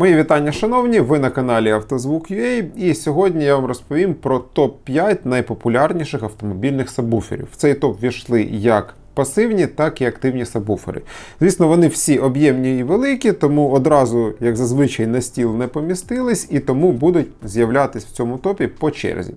Мої вітання, шановні! Ви на каналі Автозвук.ua і сьогодні я вам розповім про топ-5 найпопулярніших автомобільних сабвуферів. В цей топ війшли як пасивні, так і активні сабвуфери. Звісно, вони всі об'ємні і великі, тому одразу, як зазвичай, на стіл не помістились, і тому будуть з'являтись в цьому топі по черзі.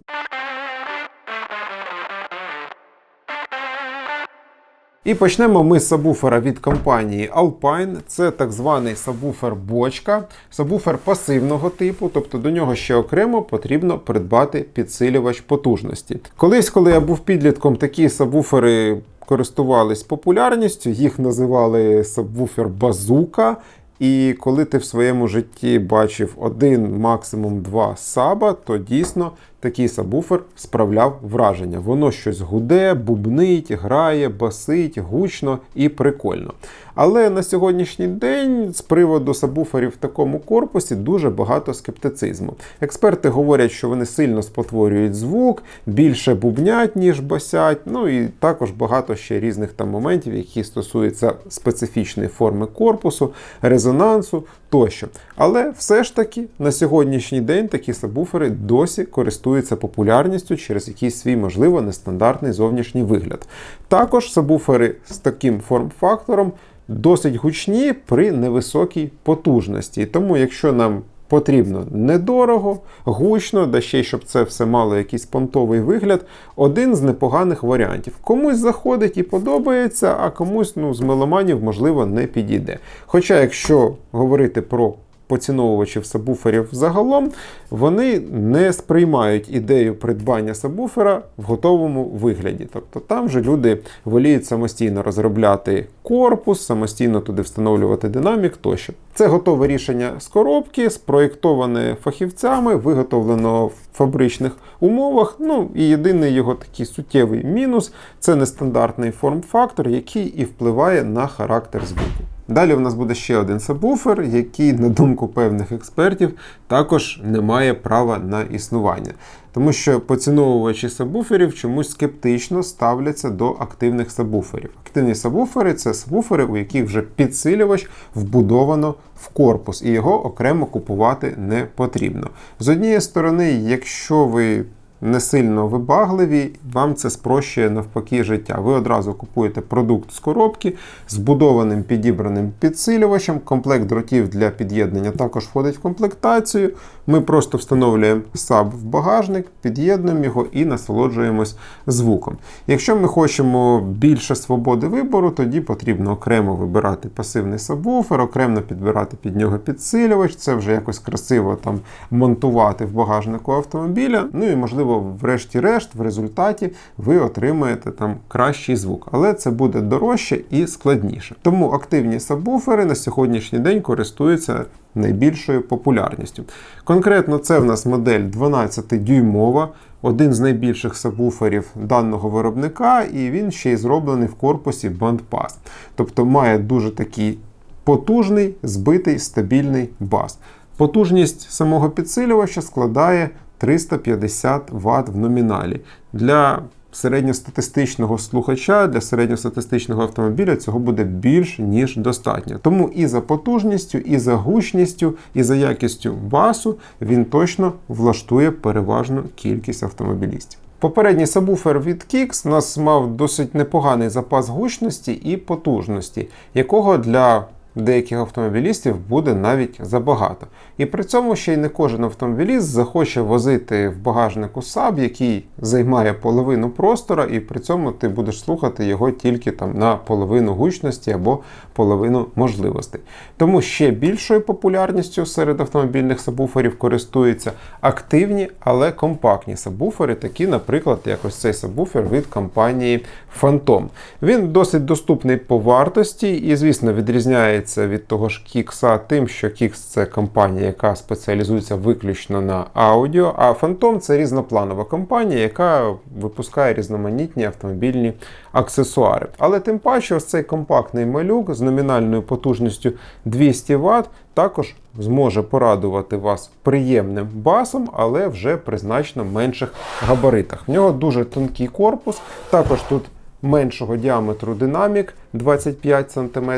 І почнемо ми з сабвуфера від компанії Alpine. Це так званий сабвуфер бочка, сабвуфер пасивного типу, тобто до нього ще окремо потрібно придбати підсилювач потужності. Колись, коли я був підлітком, такі сабвуфери користувались популярністю, їх називали сабвуфер базука. І коли ти в своєму житті бачив один, максимум два саба, то дійсно такий сабвуфер справляв враження. Воно щось гуде, бубнить, грає, басить, гучно і прикольно. Але на сьогоднішній день з приводу сабвуферів в такому корпусі дуже багато скептицизму. Експерти говорять, що вони сильно спотворюють звук, більше бубнять, ніж басять. Ну і також багато ще різних там моментів, які стосуються специфічної форми корпусу, резонансу тощо. Але все ж таки на сьогоднішній день такі сабвуфери досі користуються популярністю через якийсь свій, можливо, нестандартний зовнішній вигляд. Також сабвуфери з таким форм-фактором досить гучні при невисокій потужності. Тому, якщо нам потрібно недорого, гучно, да ще й щоб це все мало якийсь понтовий вигляд, один з непоганих варіантів. Комусь заходить і подобається, а комусь ну, з меломанів, можливо, не підійде. Хоча, якщо говорити про поціновувачів сабвуферів загалом, вони не сприймають ідею придбання сабвуфера в готовому вигляді. Тобто там же люди воліють самостійно розробляти корпус, самостійно туди встановлювати динамік тощо. Це готове рішення з коробки, спроєктоване фахівцями, виготовлено в фабричних умовах. Ну і єдиний його такий суттєвий мінус це нестандартний форм-фактор, який і впливає на характер звуку. Далі у нас буде ще один сабвуфер, який, на думку певних експертів, також не має права на існування. Тому що поціновувачі сабвуферів чомусь скептично ставляться до активних сабвуферів. Активні сабвуфери це сабвуфери, у яких вже підсилювач вбудовано в корпус, і його окремо купувати не потрібно. З однієї сторони, якщо ви не сильно вибагливі, вам це спрощує навпаки життя. Ви одразу купуєте продукт з коробки з будованим підібраним підсилювачем. Комплект дротів для під'єднання також входить в комплектацію. Ми просто встановлюємо саб в багажник, під'єднуємо його і насолоджуємось звуком. Якщо ми хочемо більше свободи вибору, тоді потрібно окремо вибирати пасивний сабвуфер, окремо підбирати під нього підсилювач. Це вже якось красиво там монтувати в багажнику автомобіля. Ну і можливо врешті-решт, в результаті ви отримаєте там кращий звук, але це буде дорожче і складніше. Тому активні сабвуфери на сьогоднішній день користуються найбільшою популярністю. Конкретно це в нас модель 12-дюймова. Один з найбільших сабвуферів даного виробника, і він ще й зроблений в корпусі bandpass. Тобто має дуже такий потужний, збитий, стабільний бас. Потужність самого підсилювача складає 350 Вт в номіналі. Для середньостатистичного слухача, для середньостатистичного автомобіля цього буде більш ніж достатньо. Тому і за потужністю, і за гучністю, і за якістю басу він точно влаштує переважну кількість автомобілістів. Попередній сабвуфер від Kix у нас мав досить непоганий запас гучності і потужності, якого для деяких автомобілістів буде навіть забагато. І при цьому ще й не кожен автомобіліст захоче возити в багажнику саб, який займає половину простора, і при цьому ти будеш слухати його тільки там на половину гучності або половину можливостей. Тому ще більшою популярністю серед автомобільних сабвуферів користуються активні, але компактні сабвуфери, такі, наприклад, як ось цей сабвуфер від компанії Phantom. Він досить доступний по вартості і, звісно, відрізняється від того ж Kix тим, що Kix це компанія, яка спеціалізується виключно на аудіо, а Phantom це різнопланова компанія, яка випускає різноманітні автомобільні аксесуари. Але тим паче, ось цей компактний малюк з номінальною потужністю 200 Вт також зможе порадувати вас приємним басом, але вже при значно менших габаритах. В нього дуже тонкий корпус, також тут меншого діаметру динамік 25 см,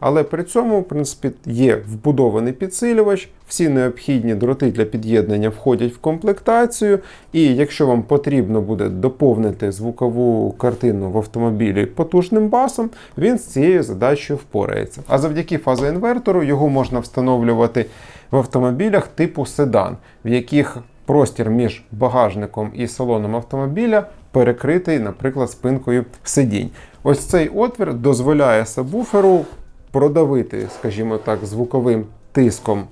але при цьому, в принципі, є вбудований підсилювач, всі необхідні дроти для під'єднання входять в комплектацію. І якщо вам потрібно буде доповнити звукову картину в автомобілі потужним басом, він з цією задачею впорається. А завдяки фазоінвертору його можна встановлювати в автомобілях типу седан, в яких простір між багажником і салоном автомобіля перекритий, наприклад, спинкою сидінь. Ось цей отвір дозволяє сабвуферу продавити, скажімо так, звуковим тиском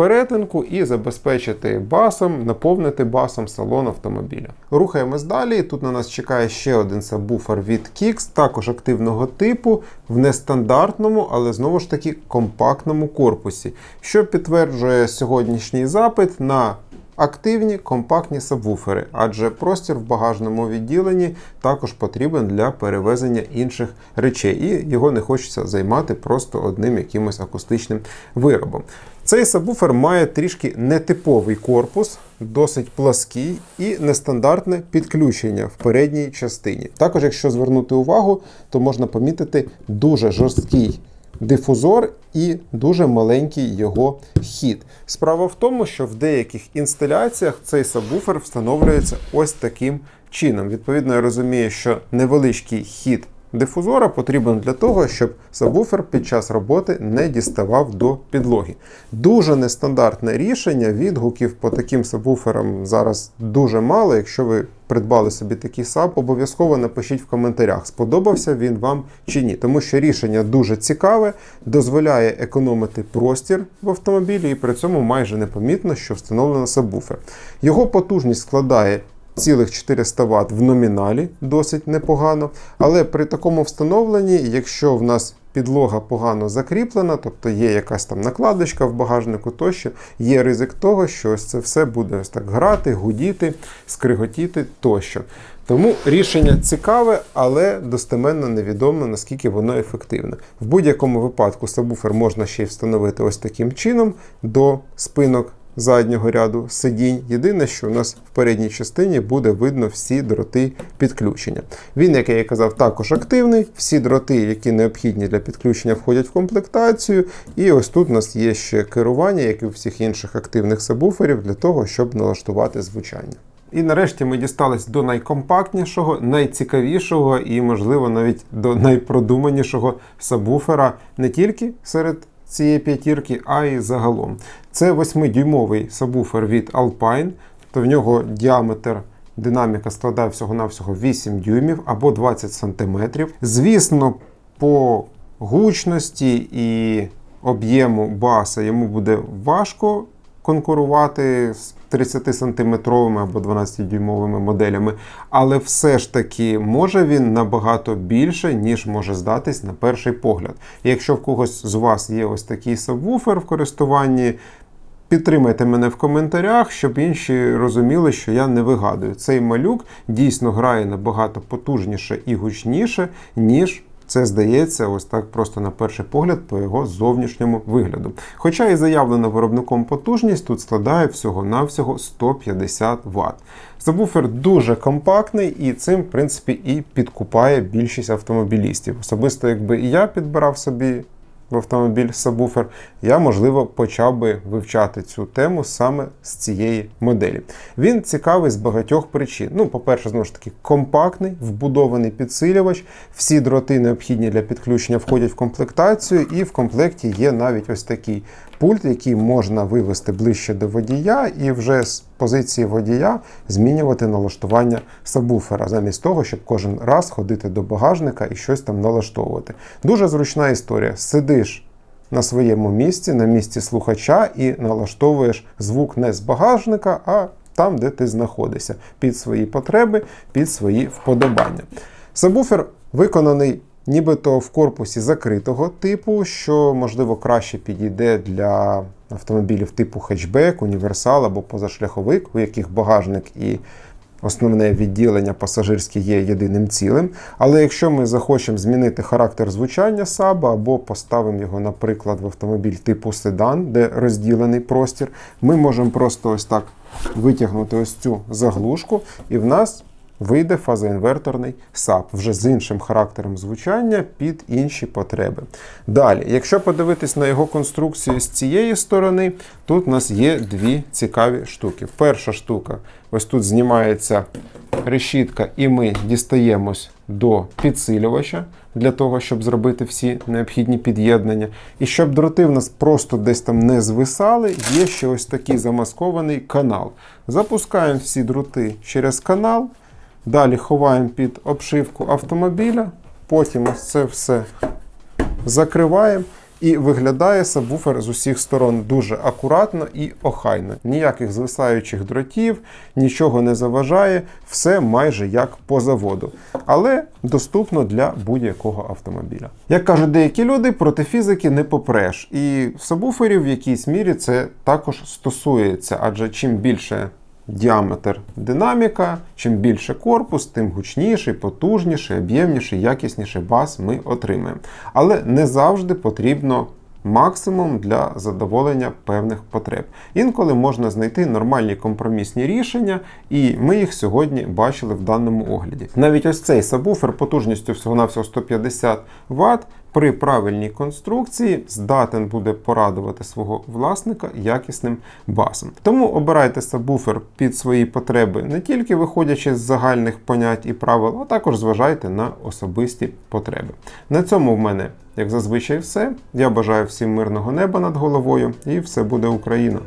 перетинку і забезпечити басом, наповнити басом салон автомобіля. Рухаємось далі. Тут на нас чекає ще один сабвуфер від Kix, також активного типу, в нестандартному, але знову ж таки компактному корпусі, що підтверджує сьогоднішній запит на активні компактні сабвуфери, адже простір в багажному відділенні також потрібен для перевезення інших речей, і його не хочеться займати просто одним якимось акустичним виробом. Цей сабвуфер має трішки нетиповий корпус, досить плаский і нестандартне підключення в передній частині. Також, якщо звернути увагу, то можна помітити дуже жорсткий дифузор і дуже маленький його хід. Справа в тому, що в деяких інсталяціях цей сабвуфер встановлюється ось таким чином. Відповідно, я розумію, що невеличкий хід дифузора потрібен для того, щоб сабвуфер під час роботи не діставав до підлоги. Дуже нестандартне рішення. Відгуків по таким сабвуферам зараз дуже мало. Якщо ви придбали собі такий саб, обов'язково напишіть в коментарях, сподобався він вам чи ні. Тому що рішення дуже цікаве, дозволяє економити простір в автомобілі, і при цьому майже непомітно, що встановлено сабвуфер. Його потужність складає цілих 400 Вт в номіналі, досить непогано. Але при такому встановленні, якщо в нас підлога погано закріплена, тобто є якась там накладочка в багажнику, тощо є ризик того, що ось це все буде ось так грати, гудіти, скриготіти тощо. Тому рішення цікаве, але достеменно невідомо, наскільки воно ефективне. В будь-якому випадку сабвуфер можна ще й встановити ось таким чином до спинок заднього ряду сидінь. Єдине, що у нас в передній частині буде видно всі дроти підключення. Він, як я і казав, також активний. Всі дроти, які необхідні для підключення, входять в комплектацію. І ось тут у нас є ще керування, як і у всіх інших активних сабвуферів, для того, щоб налаштувати звучання. І нарешті ми дістались до найкомпактнішого, найцікавішого і, можливо, навіть до найпродуманішого сабвуфера не тільки серед цієї п'ятірки, а й загалом. Це 8-дюймовий сабвуфер від Alpine, то в нього діаметр динаміка складає всього-навсього 8 дюймів або 20 см. Звісно, по гучності і об'єму баса йому буде важко конкурувати з 30-сантиметровими або 12-дюймовими моделями, але все ж таки може він набагато більше, ніж може здатись на перший погляд. Якщо в когось з вас є ось такий сабвуфер в користуванні, Підтримайте мене в коментарях, щоб інші розуміли, що я не вигадую. Цей малюк дійсно грає набагато потужніше і гучніше, ніж це здається, ось так просто на перший погляд по його зовнішньому вигляду. Хоча і заявлена виробником потужність тут складає всього-навсього 150 Вт. Сабвуфер дуже компактний і цим, в принципі, і підкупає більшість автомобілістів. Особисто, якби і я підбирав собі в автомобіль сабвуфер, я, можливо, почав би вивчати цю тему саме з цієї моделі. Він цікавий з багатьох причин. Ну, по-перше, знову ж таки, компактний, вбудований підсилювач. Всі дроти, необхідні для підключення, входять в комплектацію, і в комплекті є навіть ось такий пульт, який можна вивести ближче до водія, і вже з позиції водія змінювати налаштування сабвуфера, замість того, щоб кожен раз ходити до багажника і щось там налаштовувати. Дуже зручна історія. Сидиш. На своєму місці, на місці слухача, і налаштовуєш звук не з багажника, а там, де ти знаходишся, під свої потреби, під свої вподобання. Сабвуфер виконаний нібито в корпусі закритого типу, що можливо краще підійде для автомобілів типу хетчбек, універсал або позашляховик, у яких багажник і Основне відділення пасажирське є єдиним цілим. Але якщо ми захочемо змінити характер звучання саба або поставимо його, наприклад, в автомобіль типу седан, де розділений простір, ми можемо просто ось так витягнути ось цю заглушку, і в нас вийде фазоінверторний САП вже з іншим характером звучання під інші потреби. Далі, якщо подивитись на його конструкцію з цієї сторони, тут у нас є дві цікаві штуки. Перша штука, ось тут знімається решітка, і ми дістаємось до підсилювача для того, щоб зробити всі необхідні під'єднання. І щоб дроти в нас просто десь там не звисали, є ще ось такий замаскований канал. Запускаємо всі дроти через канал, далі ховаємо під обшивку автомобіля, потім ось це все закриваємо. І виглядає сабвуфер з усіх сторон дуже акуратно і охайно. Ніяких звисаючих дротів, нічого не заважає, все майже як по заводу, але доступно для будь-якого автомобіля. Як кажуть деякі люди, проти фізики не попреш. І сабвуферів в якійсь мірі це також стосується, адже чим більше діаметр динаміка, чим більше корпус, тим гучніший, потужніший, об'ємніший, якісніший бас ми отримаємо. Але не завжди потрібно максимум для задоволення певних потреб. Інколи можна знайти нормальні компромісні рішення, і ми їх сьогодні бачили в даному огляді. Навіть ось цей сабвуфер потужністю всього-навсього 150 Вт при правильній конструкції здатен буде порадувати свого власника якісним басом. Тому обирайте сабвуфер під свої потреби не тільки виходячи з загальних понять і правил, а також зважайте на особисті потреби. На цьому в мене, як зазвичай, все. Я бажаю всім мирного неба над головою і все буде Україна!